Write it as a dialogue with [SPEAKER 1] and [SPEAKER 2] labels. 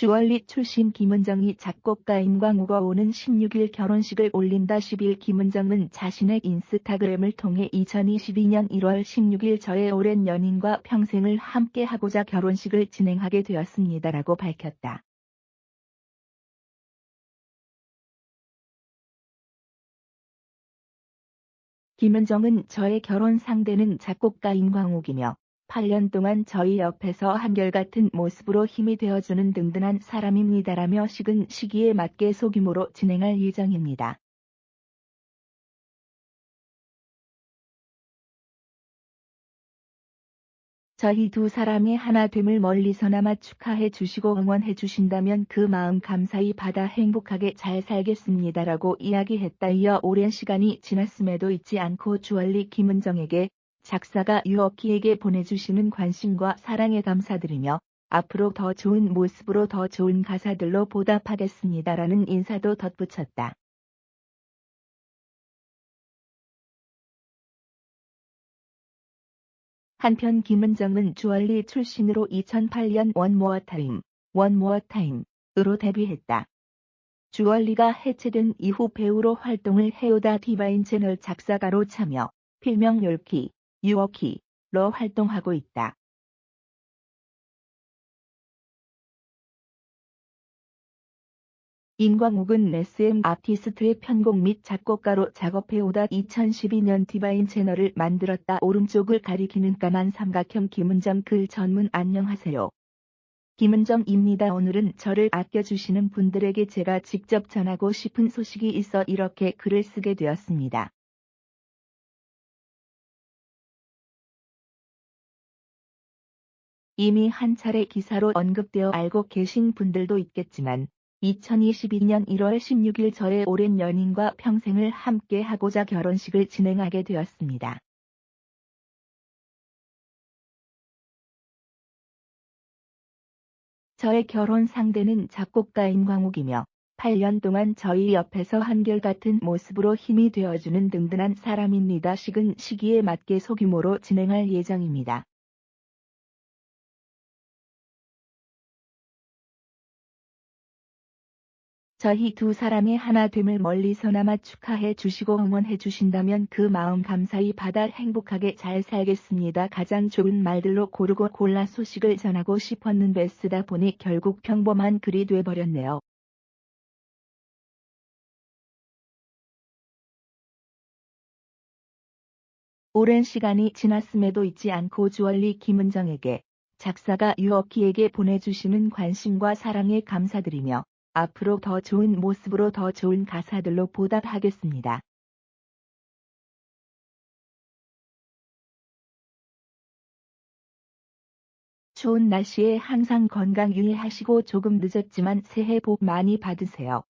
[SPEAKER 1] 주얼리 출신 김은정이 작곡가 임광우가 오는 16일 결혼식을 올린다 10일 김은정은 자신의 인스타그램을 통해 2022년 1월 16일 저의 오랜 연인과 평생을 함께하고자 결혼식을 진행하게 되었습니다라고 밝혔다. 김은정은 저의 결혼 상대는 작곡가 임광욱이며 8년 동안 저희 옆에서 한결같은 모습으로 힘이 되어주는 든든한 사람입니다라며 식은 시기에 맞게 소규모로 진행할 예정입니다. 저희 두 사람의 하나됨을 멀리서나마 축하해 주시고 응원해 주신다면 그 마음 감사히 받아 행복하게 잘 살겠습니다라고 이야기했다. 이어 오랜 시간이 지났음에도 잊지 않고 주얼리 김은정에게 작사가 유어키에게 보내주시는 관심과 사랑에 감사드리며 앞으로 더 좋은 모습으로 더 좋은 가사들로 보답하겠습니다라는 인사도 덧붙였다. 한편 김은정은 주얼리 출신으로 2008년 원모어 타임, 원모어 타임으로 데뷔했다. 주얼리가 해체된 이후 배우로 활동을 해오다 디바인 채널 작사가로 참여, 필명 율키, 유어키로 활동하고 있다. 임광욱은 SM 아티스트의 편곡 및 작곡가로 작업해오다 2012년 디바인 채널을 만들었다. 오른쪽을 가리키는 까만 삼각형 김은정 글 전문 안녕하세요. 김은정입니다. 오늘은 저를 아껴주시는 분들에게 제가 직접 전하고 싶은 소식이 있어 이렇게 글을 쓰게 되었습니다. 이미 한 차례 기사로 언급되어 알고 계신 분들도 있겠지만 2022년 1월 16일 저의 오랜 연인과 평생을 함께 하고자 결혼식을 진행하게 되었습니다. 저의 결혼 상대는 작곡가 임광욱이며 8년 동안 저희 옆에서 한결같은 모습으로 힘이 되어주는 든든한 사람입니다. 식은 시기에 맞게 소규모로 진행할 예정입니다. 저희 두 사람의 하나됨을 멀리서나마 축하해 주시고 응원해 주신다면 그 마음 감사히 받아 행복하게 잘 살겠습니다. 가장 좋은 말들로 고르고 골라 소식을 전하고 싶었는데 쓰다 보니 결국 평범한 글이 돼버렸네요. 오랜 시간이 지났음에도 잊지 않고 주얼리 김은정에게 작사가 유어키에게 보내주시는 관심과 사랑에 감사드리며 앞으로 더 좋은 모습으로 더 좋은 가사들로 보답하겠습니다. 좋은 날씨에 항상 건강 유의하시고 조금 늦었지만 새해 복 많이 받으세요.